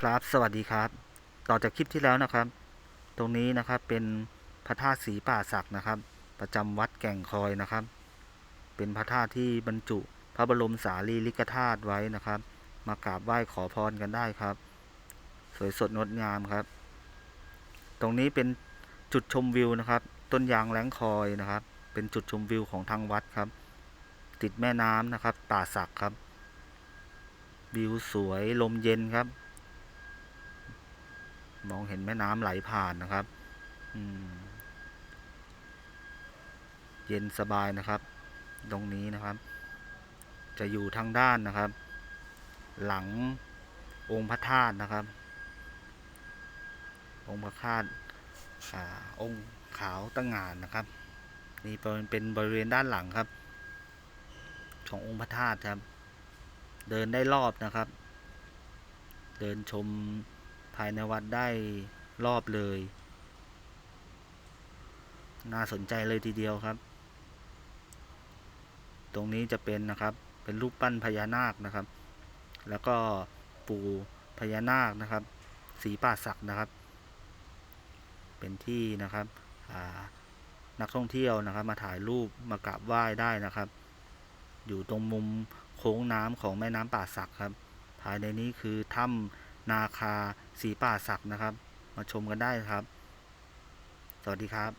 ครับ สวัสดีครับ ต่อจากคลิปที่แล้วนะครับ ตรงนี้นะครับเป็นพระธาตุสีป่าศักนะครับ ประจำวัดแก่งคอยนะครับ เป็นพระธาตุที่บรรจุพระบรมสารีริกธาตุไว้นะครับ มากราบไหว้ขอพรกันได้ครับ สวยสดงดงามครับ ตรงนี้เป็นจุดชมวิวนะครับ ต้นยางแหลงคอยนะครับ เป็นจุดชมวิวของทางวัดครับ ติดแม่น้ำนะครับ ป่าศักครับ วิวสวยลมเย็นครับ มองเห็นแม่น้ำไหลผ่านนะครับเย็นสบายนะครับ ตรงนี้นะครับ จะอยู่ทางด้านนะครับ หลังองค์พระธาตุนะครับ องค์พระธาตุอ่าองค์ขาวตั้งงานนะครับ นี่เป็นเป็นบริเวณด้านหลังครับ ขององค์พระธาตุครับ เดินได้รอบนะครับ เดินชม ภายในวัดได้รอบเลย น่าสนใจเลยทีเดียวครับ ตรงนี้จะเป็นนะครับ เป็นรูปปั้นพญานาคนะครับ แล้วก็ปู่พญานาคนะครับ สีป่าศักด์นะครับ เป็นที่นะครับนักท่องเที่ยวนะครับ มาถ่ายรูปมากราบไหว้ได้นะครับ อยู่ตรงมุมโค้งน้ำของแม่น้ำป่าศักครับ ภายในนี้คือถ้ำ นาคาสีป่าศักนะครับ มาชมกันได้ครับ สวัสดีครับ